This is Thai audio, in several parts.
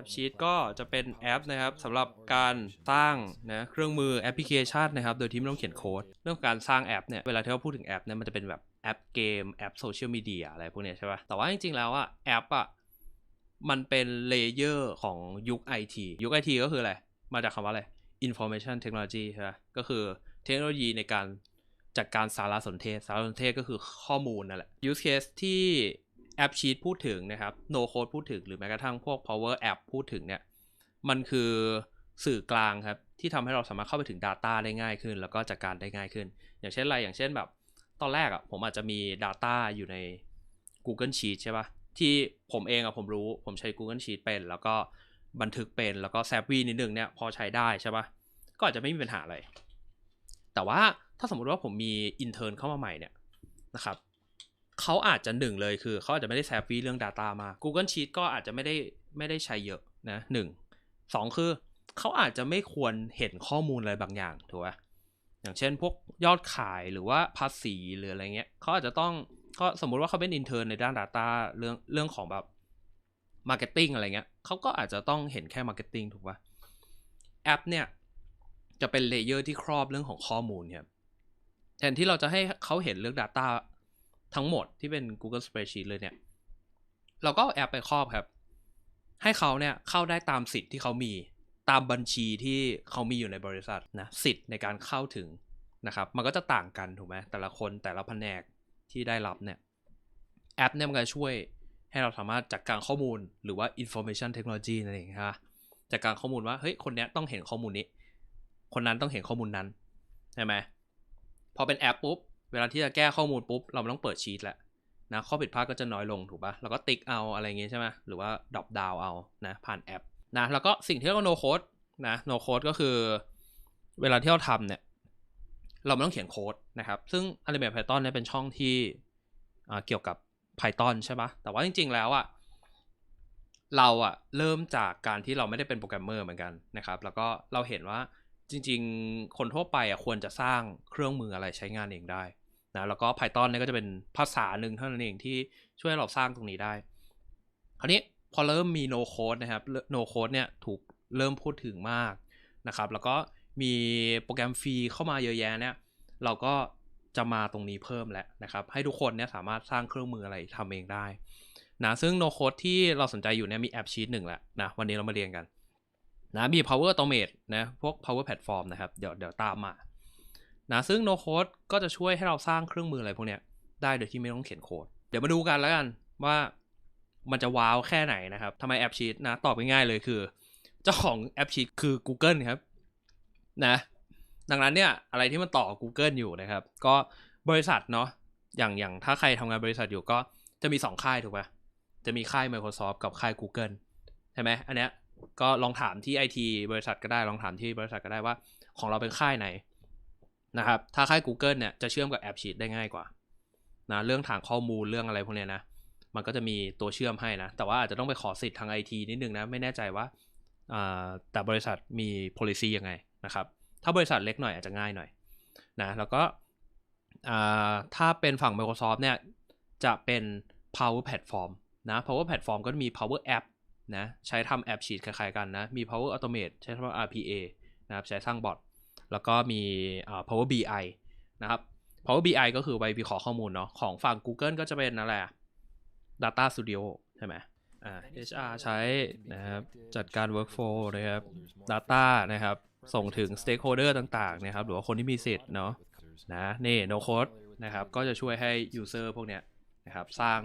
แอปชีตก็จะเป็นแอปนะครับสำหรับการสร้างนะเครื่องมือแอปพลิเคชันนะครับโดยที่ไม่ต้องเขียนโค้ด เรื่องการสร้างแอปเนี่ยเวลาที่เราพูดถึงแอปเนี่ยมันจะเป็นแบบแอปเกมแอปโซเชียลมีเดียอะไรพวกเนี้ยใช่ป่ะแต่ว่าจริงๆแล้วอะแอปอะมันเป็นเลเยอร์ของยุค IT ยุค IT ก็คืออะไร มาจากคำว่าอะไร information technology ใช่ไหมก็คือเทคโนโลยีในการจัดการสารสนเทศ สารสนเทศก็คือข้อมูลนั่นแหละ use case ที่ แอปชีตพูดถึงนะครับ no code พูดถึงหรือแม้กระทั่งพวก power app พูดถึงเนี่ยมันคือสื่อกลางครับ ที่ทำให้เราสามารถเข้าไปถึง Data ได้ง่ายขึ้น แล้วก็จัดการได้ง่ายขึ้น อย่างเช่นอะไรอย่างเช่นแบบ ตอนแรกอะ่ะผมอาจจะมี Data อยู่ใน Google Sheet ใช่ปะที่ผมเองอะ่ะผมรู้ผมใช้ Google Sheet เป็น แล้วก็บันทึกเป็นแล้วก็แซฟวีนิดนึงเนี่ยพอใช้ได้ใช่ปะก็อาจจะไม่มีปัญหาอะไร แต่ว่าถ้าสมมติว่าผมมีอินเทอร์เข้ามาใหม่เนี่ยนะครับ เขาอาจจะหนึ่งเลยคือเขาอาจจะไม่ได้แซฟวีเรื่อง Data มา Google Sheet ก็อาจจะไม่ได้ไม่ได้ใช้เยอะนะหนึ่งสองคือเขาอาจจะไม่ควรเห็นข้อมูลอะไรบางอย่างถูกไหมอย่างเช่นพวกยอดขายหรือว่าภาษีหรืออะไรเงี้ยเขาอาจจะต้องก็สมมุติว่าเขาเป็นอินเทอร์ในด้าน Data เรื่องเรื่องของแบบมาร์เก็ตติ้งอะไรเงี้ยเขาก็อาจจะต้องเห็นแค่มาร์เก็ตติ้งถูกป่ะแอปเนี่ยจะเป็นเลเยอร์ที่ครอบเรื่องของข้อมูลครับแทนที่เราจะให้เขาเห็นเรื่อง Data ทั้งหมดที่เป็น Google Spreadsheet เลยเนี่ย เราก็แอปไปครอบครับ ให้เขาเนี่ยเข้าได้ตามสิทธิ์ที่เขามีตามบัญชีที่เขามีอยู่ในบริษัทนะสิทธิ์ในการเข้าถึงนะครับ มันก็จะต่างกันถูกไหมแต่ละคนแต่ละแผนกที่ได้รับเนี่ยแอปเนี่ยมันก็ช่วยให้เราสามารถจัดการข้อมูลหรือว่า information technology นั่นเองครับจัดการข้อมูลว่าเฮ้ยคนเนี้ยต้องเห็นข้อมูลนี้ คนนั้นต้องเห็นข้อมูลนั้นใช่ไหมพอเป็นแอปปุ๊บ เวลาที่จะแก้ข้อมูลปุ๊บ เราต้องเปิดชีตแล้วนะข้อผิดพลาดก็จะน้อยลงถูกปะ่ะ แล้วก็ติ๊กเอาอะไรเงี้ยใช่ไหมหรือว่าดรอปดาวเอานะผ่านแอปนะแล้วก็สิ่งที่เรียกว่า no code นะ no code ก็คือ เวลาที่เราทำเนี่ย เราไม่ต้องเขียนโค้ดนะครับ ซึ่ง Animate Python เนี่ยเป็นช่องที่เกี่ยวกับ Python ใช่ปะแต่ว่าจริง ๆ แล้วอะเราอะเริ่มจากการที่เราไม่ได้เป็นโปรแกรมเมอร์เหมือนกันนะครับ แล้วก็เราเห็นว่าจริง ๆ คนทั่วไปอะควรจะสร้างเครื่องมืออะไรใช้งานเองได้ นะแล้วก็ Python เนี่ยก็จะเป็นภาษาหนึ่งเท่านั้นเองที่ช่วยเราสร้างตรงนี้ได้ คราวนี้พอเริ่มมี no code นะครับ no code เนี่ยถูกเริ่มพูดถึงมากนะครับ แล้วก็มีโปรแกรมฟรีเข้ามาเยอะแยะเนี่ย เราก็จะมาตรงนี้เพิ่มแล้วนะครับ ให้ทุกคนเนี่ยสามารถสร้างเครื่องมืออะไรทำเองได้นะซึ่ง no code ที่เราสนใจอยู่เนี่ยมีแอปชีตหนึ่งแหละนะวันนี้เรามาเรียนกันนะมี power automate นะพวก power platform นะครับ เดี๋ยวเดี๋ยวตามมา นะซึ่ง no code ก็จะช่วยให้เราสร้างเครื่องมืออะไรพวกเนี้ยได้โดยที่ไม่ต้องเขียนโค้ด เดี๋ยวมาดูกันแล้วกันว่ามันจะว้าวแค่ไหนนะครับทำไมแอปชีตนะ ตอบง่ายๆเลยคือ เจ้าของแอปชีตคือ Google ครับ นะ ดังนั้นเนี่ย อะไรที่มันต่อ Google อยู่นะครับ ก็บริษัทเนาะอย่างอย่างถ้าใครทำงานบริษัทอยู่ก็จะมี 2 ค่ายถูกปะจะมีค่าย Microsoft กับค่าย Google ใช่ไหมอันเนี้ยก็ลองถามที่ IT บริษัทก็ได้ลองถามที่บริษัทก็ได้ว่า ของเราเป็นค่ายไหน นะครับ ถ้าค่าย Google เนี่ยจะเชื่อมกับแอปชีตได้ง่ายกว่านะเรื่องทางข้อมูลเรื่องอะไรพวกเนี้ยนะ มันก็จะมีตัวเชื่อมให้นะ แต่ว่าอาจจะต้องไปขอสิทธิ์ทางไอทีนิดนึงนะ ไม่แน่ใจว่าแต่บริษัทมี policy ยังไงนะครับ ถ้าบริษัทเล็กหน่อยอาจจะง่ายหน่อยนะแล้วก็ถ้าเป็นฝั่ง Microsoft เนี่ยจะเป็น Power Platform นะ Power Platform ก็มี Power App นะ ใช้ทำแอปชีตคล้ายๆกันนะ มี Power Automate ใช้ทำ RPA นะครับ ใช้สร้างบอท แล้วก็มี Power BI นะครับ Power BI ก็คือไว้วิเคราะห์ข้อมูลเนาะของฝั่ง Google ก็จะเป็นอะไร Data Studio ใช่ไหมอ่า HR ใช้นะครับจัดการ workflow นะครับ Data นะครับ ส่งถึง stakeholder ต่างๆนะครับ หรือว่าคนที่มีสิทธิ์เนาะนะนี่ no code นะครับ ก็จะช่วยให้ user พวกเนี้ยนะครับ สร้าง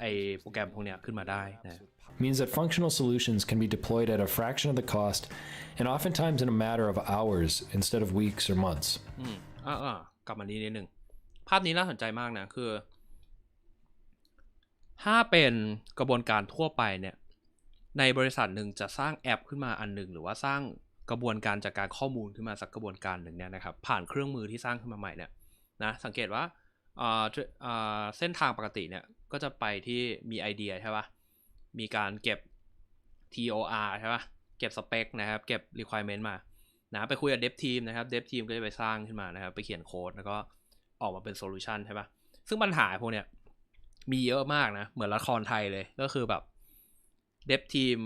ไอโปรแกรมพวกเนี้ยขึ้นมาได้นะ means that functional solutions can be deployed at a fraction of the cost and oftentimes in a matter of hours instead of weeks or months. อืมอ่าอ่ากลับมานี้นิดนึง ภาพนี้น่าสนใจมากนะ คือ ถ้าเป็นกระบวนการทั่วไปเนี่ย ในบริษัทหนึ่งจะสร้างแอปขึ้นมาอันหนึ่ง หรือว่าสร้างกระบวนการจัดกการข้อมูลขึ้นมาสักกระบวนการหนึ่งเนี่ยนะครับ ผ่านเครื่องมือที่สร้างขึ้นมาใหม่เนี่ยนะ สังเกตว่าเส้นทางปกติเนี่ย ก็จะไปที่มีไอเดียใช่ปะ มีการเก็บ TOR ใช่ปะเก็บสเปคนะครับ เก็บ requirement มานะไปคุยกับ dev team นะครับ dev team ก็จะไปสร้างขึ้นมานะครับ ไปเขียนโค้ดแล้วก็ออกมาเป็นโซลูชันใช่ปะซึ่งปัญหาพวกเนี้ยมีเยอะมากนะ เหมือนละครไทยเลย ก็คือแบบเดฟทีม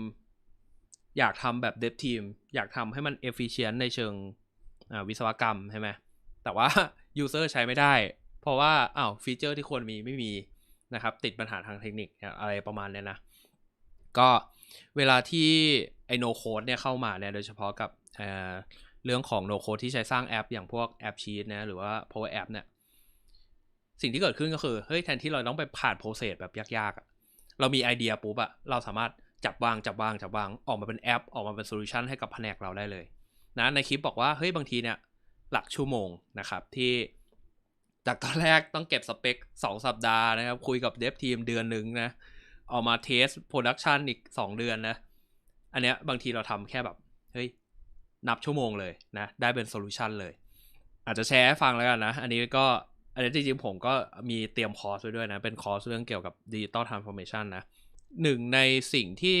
อยากทำแบบเด v ทีมอยากทำให้มัน efficient ในเชิงวิศวกรรมใช่ไหมแต่ว่า user ใช้ไม่ได้ เพราะว่าอ้าวฟีเจอร์ที่ควรมีไม่มีนะครับ ติดปัญหาทางเทคนิคอะไรประมาณนี้นะ ก็เวลาที่ไอโนโคดเนี่ยเข้ามาเนี่ยโดยเฉพาะกับเเรื่องของโนโคดที่ใช้สร้างแอป อย่างพวกแอปชีตนะหรือว่า Power App เนี่ยสิ่งที่เกิดขึ้นก็คือเฮ้ยแทนที่เราต้องไปผ่านโปรเซสแบบยากๆอะเรามีไอเดียปุ๊บอะเราสามารถจับวางจับวางจับวางออกมาเป็นแอป ออกมาเป็นโซลูชันให้กับแผนกเราได้เลยนะในคลิปบอกว่าเฮ้ยบางทีเนี่ยหลักชั่วโมงนะครับที่จากตอนแรกต้องเก็บสเปค 2 สัปดาห์นะครับ คุยกับเดฟทีมเดือนหนึ่งนะ ออกมาเทสโปรดักชันอีก2เดือนนะ อันเนี้ยบางทีเราทำแค่แบบ เฮ้ย นับชั่วโมงเลยนะ ได้เป็นโซลูชันเลย อาจจะแชร์ให้ฟังแล้วกันนะ อันนี้ก็ อันนี้จริงๆผมก็มีเตรียมคอร์สไว้ด้วยนะ เป็นคอร์สเรื่องเกี่ยวกับดิจิตอลทรานส์ฟอร์เมชันนะหนึ่งในสิ่งที่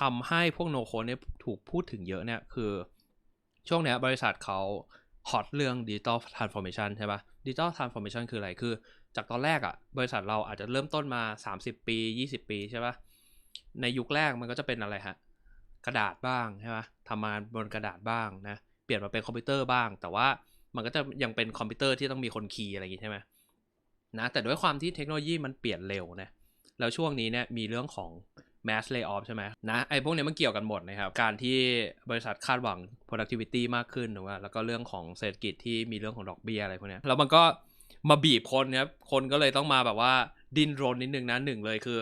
ทำให้พวกโนโคเนี่ยถูกพูดถึงเยอะเนี่ยคือช่วงเนี้ยบริษัทเขา ฮอตเรื่องดิจิตอลทรานส์ฟอร์เมชันใช่ปะดิจิตอลทรานส์ฟอร์เมชันคืออะไรคือ จากตอนแรกอะ่ะ บริษัทเราอาจจะเริ่มต้นมา 30 ปี 20 ปีใช่ปะในยุคแรกมันก็จะเป็นอะไรฮะกระดาษบ้างใช่ปะทำงานบนกระดาษบ้างนะเปลี่ยนมาเป็นคอมพิวเตอร์บ้าง แต่ว่ามันก็จะยังเป็นคอมพิวเตอร์ที่ต้องมีคนคีย์อะไรอย่างงี้ใช่ไหมนะแต่ด้วยความที่เทคโนโลยีมันเปลี่ยนเร็วนะแล้วช่วงนี้เนี่ยมีเรื่องของ mass layoff ใช่ไหมนะไอ้พวกนี้มันเกี่ยวกันหมดนะครับ การที่บริษัทคาดหวัง productivity มากขึ้นหรือว่าแล้วก็เรื่องของเศรษฐกิจที่มีเรื่องของดอกเบี้ยอะไรพวกนี้แล้วมันก็มาบีบคนนะครับคนก็เลยต้องมาแบบว่าดิ้นรนนิดนึงนะหนึ่งเลยคือ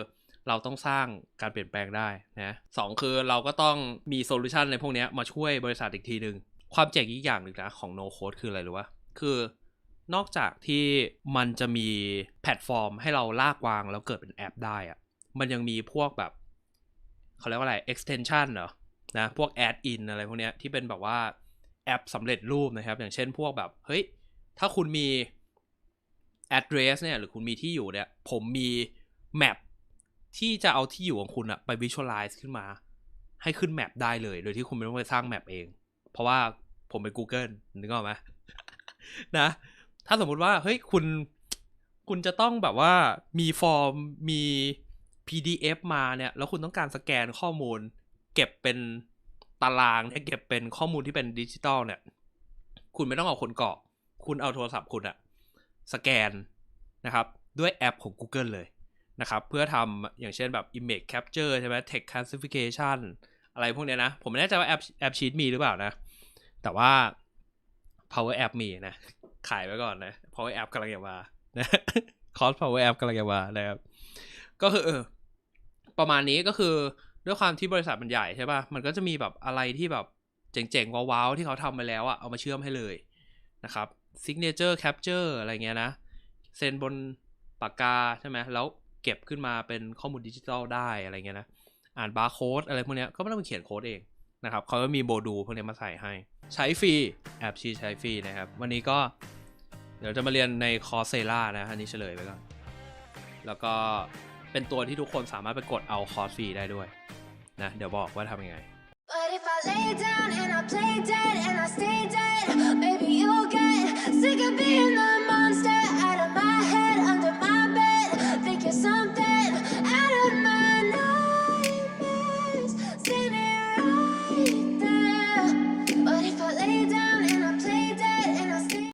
เราต้องสร้างการเปลี่ยนแปลงได้นะสองคือเราก็ต้องมีโซลูชันในพวกนี้มาช่วยบริษัทอีกทีหนึ่งความเจ๋งอีกอย่างหนึ่งนะของ no code คืออะไรรู้ปะคือนอกจากที่มันจะมีแพลตฟอร์มให้เราลากวางแล้วเกิดเป็นแอปได้อะมันยังมีพวกแบบ เขาเรียกว่าอะไร extension เหรอ นะ พวก add in อะไรพวกเนี้ยที่เป็นแบบว่าแอปสำเร็จรูปนะครับ อย่างเช่นพวกแบบ เฮ้ย ถ้าคุณมี address เนี่ย หรือคุณมีที่อยู่เนี่ย ผมมี map ที่จะเอาที่อยู่ของคุณอะไป visualize ขึ้นมา ให้ขึ้นแมปได้เลย โดยที่คุณไม่ต้องไปสร้างแมปเอง เพราะว่าผมเป็น Google นึกออกไหมนะ ถ้าสมมุติว่า เฮ้ย คุณ คุณจะต้องแบบว่า มีฟอร์ม มี PDF มาเนี่ย แล้วคุณต้องการสแกนข้อมูล เก็บเป็นตารางเนี่ยเก็บเป็นข้อมูลที่เป็นดิจิตอลเนี่ย คุณไม่ต้องเอาคนกรอกคุณเอาโทรศัพท์คุณอะสแกนนะครับ ด้วยแอปของ Google เลยนะครับ เพื่อทำอย่างเช่นแบบ image capture ใช่ไหม text classification อะไรพวกเนี้ยนะ ผมไม่แน่ใจว่าแอปแอปชีตมีหรือเปล่านะ แต่ว่า Power App มีนะ ขายไว้ก่อนนะ Power App กำลังจะมานะคอร์ส Power App กำลังจะมานะครับ ก็คือเออ ประมาณนี้ก็คือด้วยความที่บริษัทมันใหญ่ใช่ป่ะ มันก็จะมีแบบอะไรที่แบบเจ๋งๆ ว้าวๆ ที่เขาทำไปแล้วอะเอามาเชื่อมให้เลยนะครับ signature capture อะไรเงี้ยนะ เซ็นบนปากกาใช่ไหมแล้วเก็บขึ้นมาเป็นข้อมูลดิจิทัลได้อะไรเงี้ยนะ อ่านบาร์โค้ดอะไรพวกเนี้ยก็ไม่ต้องไปเขียนโค้ดเองนะครับเขาก็มีโบดูพวกเนี้ยมาใส่ให้ ใช้ฟรีแอปชีใช้ฟรีนะครับ วันนี้ก็เดี๋ยวจะมาเรียนในคอร์สเซล่านะ อันนี้เฉลยไปก่อน แล้วก็ เป็นตัวที่ทุกคนสามารถไปกดเอาคอร์สฟรีได้ด้วยนะเดี๋ยวบอกว่าทำยังไง But if I lay down and I play dead and I stay dead,